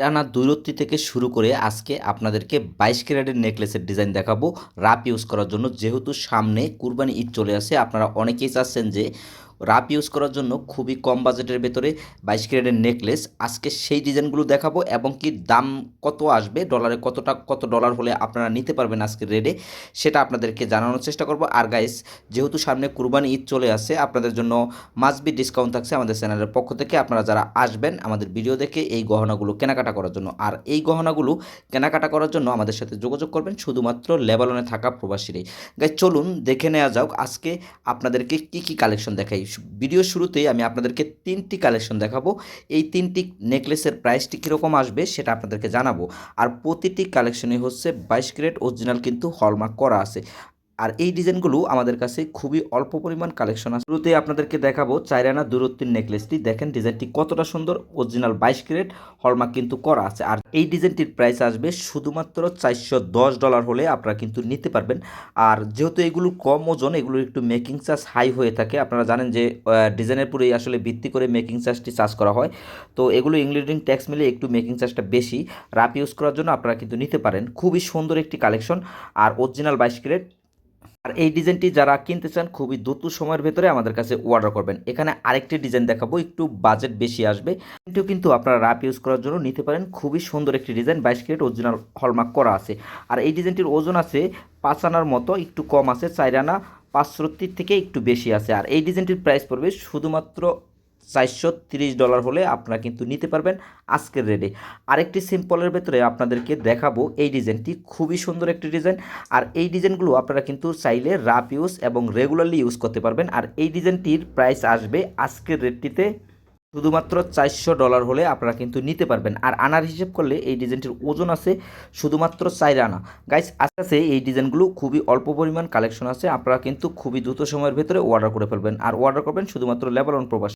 রানা দূরত্ব থেকে শুরু করে আজকে আপনাদেরকে বাইশ ক্যারেটের নেকলেসের ডিজাইন দেখাবো। রাপ ইউজ করার জন্য যেহেতু সামনে কুরবানি ঈদ চলে আসে, আপনারা অনেকেই চাচ্ছেন যে রাপ ইউজ করার জন্য খুবই কম বাজেটের ভেতরে বাইশ ক্যারেটের নেকলেস আজকে সেই ডিজাইনগুলো দেখাবো এবং কি দাম কত আসবে ডলারে কতটা, কত ডলার হলে আপনারা নিতে পারবেন আজকের রেটে সেটা আপনাদেরকে জানানোর চেষ্টা করব। আর গাইস যেহেতু সামনে কুরবানি ঈদ চলে আসে আপনাদের জন্য মাসবি ডিসকাউন্ট থাকছে আমাদের চ্যানেলের পক্ষ থেকে। আপনারা যারা আসবেন আমাদের ভিডিও দেখে এই গহনাগুলো কেনাকাটা করার জন্য। আর এই গহনাগুলো কেনাকাটা করার জন্য আমাদের সাথে যোগাযোগ করবেন শুধুমাত্র লেবাননে থাকা প্রবাসীরাই। গাই চলুন দেখে নেওয়া যাক আজকে আপনাদেরকে কি কি কালেকশন দেখাই। ভিডিও শুরুতেই আমি আপনাদেরকে তিনটি কালেকশন দেখাবো। এই তিনটি নেকলেসের প্রাইসটি কীরকম আসবে সেটা আপনাদেরকে জানাব। আর প্রতিটি কালেকশনই হচ্ছে বাইশ ক্যারেট অরিজিনাল কিন্তু হলমার্ক করা আছে। আর এই ডিজাইনগুলো আমাদের কাছে খুবই অল্প পরিমাণ কালেকশন আছে। শুরুতে আপনাদেরকে দেখাবো চাইরানা দূরত্বের নেকলেসটি। দেখেন, ডিজাইনটি কতটা সুন্দর, অরিজিনাল বাইশ ক্যারেট, হলমার্ক কিন্তু করা আছে। আর এই ডিজাইনটির প্রাইস আসবে শুধুমাত্র চারশো দশ ডলার হলে আপনারা কিন্তু নিতে পারবেন। আর যেহেতু এগুলো কম ওজন এগুলোর একটু মেকিং চার্জ হাই হয়ে থাকে, আপনারা জানেন যে ডিজাইনের পুরোই আসলে ভিত্তি করে মেকিং চার্জটি চার্জ করা হয়। তো এগুলো ইনক্লুডিং ট্যাক্স মিলে একটু মেকিং চার্জটা বেশি রাপ ইউজ করার জন্য আপনারা কিন্তু নিতে পারেন। খুবই সুন্দর একটি কালেকশন। আর অরিজিনাল বাইশ ক্যারেট আর এই ডিজাইনটি যারা কিনতে চান, খুবই দ্রুত সময়ের ভেতরে আমাদের কাছে অর্ডার করবেন। এখানে আরেকটি ডিজাইন দেখাবো, একটু বাজেট বেশি আসবে। কিন্তু কিন্তু আপনারা র্যাপ ইউজ করার জন্য নিতে পারেন। খুবই সুন্দর একটি ডিজাইন, বাইশ ক্যারেট অরিজিনাল হলমার্ক করা আছে। আর এই ডিজাইনটির ওজন আছে পাঁচ আনার মতো, একটু কম আছে, চার আনা পাঁচশোটির থেকে একটু বেশি আছে। আর এই ডিজাইনটির প্রাইস পড়বে শুধুমাত্র চারশো তিরিশ ডলার হলে আপনারা কিন্তু নিতে পারবেন আজকের রেটে। আরেকটি সিম্পলের ভেতরে আপনাদেরকে দেখাবো এই ডিজাইনটি। খুবই সুন্দর একটি ডিজাইন। আর এই ডিজাইনগুলো আপনারা কিন্তু চাইলে রাপ ইউজ এবং রেগুলারলি ইউজ করতে পারবেন। আর এই ডিজাইনটির প্রাইস আসবে আজকের রেটটিতে শুধুমাত্র চারশো ডলার হলে আপনারা কিন্তু নিতে পারবেন। আর আনার হিসেব করলে এই ডিজাইনটির ওজন আছে শুধুমাত্র চার আনা। গাইস আস্তে আস্তে এই ডিজাইনগুলো খুবই অল্প পরিমাণ কালেকশন আছে। আপনারা কিন্তু খুবই দ্রুত সময়ের ভেতরে অর্ডার করে ফেলবেন। আর অর্ডার করবেন শুধুমাত্র লেবানন প্রবাস।